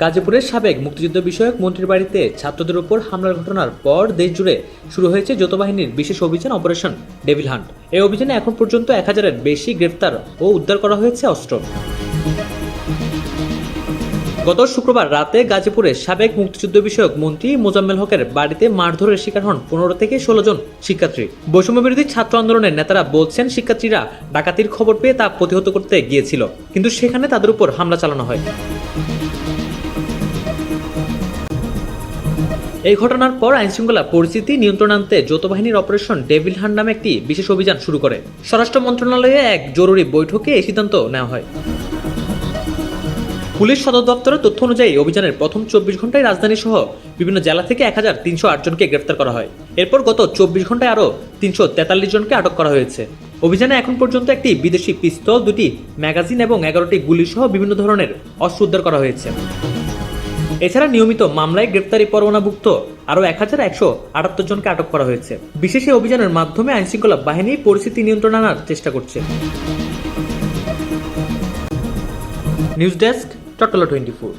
গাজীপুরের সাবেক মুক্তিযুদ্ধ বিষয়ক মন্ত্রীর বাড়িতে ছাত্রদের উপর হামলার ঘটনার পর দেশ জুড়ে শুরু হয়েছে যৌথ বাহিনীর বিশেষ অভিযান অপারেশন ডেভিল হান্ট। এই অভিযানে এখন পর্যন্ত এক হাজারের বেশি গ্রেফতার ও উদ্ধার করা হয়েছে অস্ত্র। গত শুক্রবার রাতে গাজীপুরে সাবেক মুক্তিযুদ্ধ বিষয়ক মন্ত্রী মোজাম্মেল হকের বাড়িতে মারধরের শিকার হন পনেরো থেকে ষোলো জন শিক্ষার্থী। বৈষম্য বিরোধী ছাত্র আন্দোলনের নেতারা বলছেন শিক্ষার্থীরা ডাকাতির খবর পেয়ে তা প্রতিহত করতে গিয়েছিল, কিন্তু সেখানে তাদের উপর হামলা চালানো হয়। এই ঘটনার পর আইনশৃঙ্খলা পরিস্থিতি নিয়ন্ত্রণ আনতে যৌথ বাহিনীর অপারেশন ডেভিল হান্ট নামে একটি বিশেষ অভিযান শুরু করে। স্বরাষ্ট্র মন্ত্রণালয়ে এক জরুরি বৈঠকে এই সিদ্ধান্ত নেওয়া হয়। পুলিশ সদর দপ্তরের তথ্য অনুযায়ী অভিযানের প্রথম চব্বিশ ঘন্টায় রাজধানী সহ বিভিন্ন জেলা থেকে এক হাজার তিনশো আট জনকে গ্রেফতার করা হয়। এরপর গত চব্বিশ ঘন্টায় আরও তিনশো তেতাল্লিশ জনকে আটক করা হয়েছে। অভিযানে এখন পর্যন্ত একটি বিদেশি পিস্তল, দুটি ম্যাগাজিন এবং এগারোটি গুলি সহ বিভিন্ন ধরনের অস্ত্র উদ্ধার করা হয়েছে। এছাড়া নিয়মিত মামলায় গ্রেপ্তারি পরোয়ানাভুক্ত আরও এক হাজার একশো আটাত্তর জনকে আটক করা হয়েছে। বিশেষ এই অভিযানের মাধ্যমে আইনশৃঙ্খলা বাহিনী পরিস্থিতি নিয়ন্ত্রণ আনার চেষ্টা করছে। News desk Chattala twenty four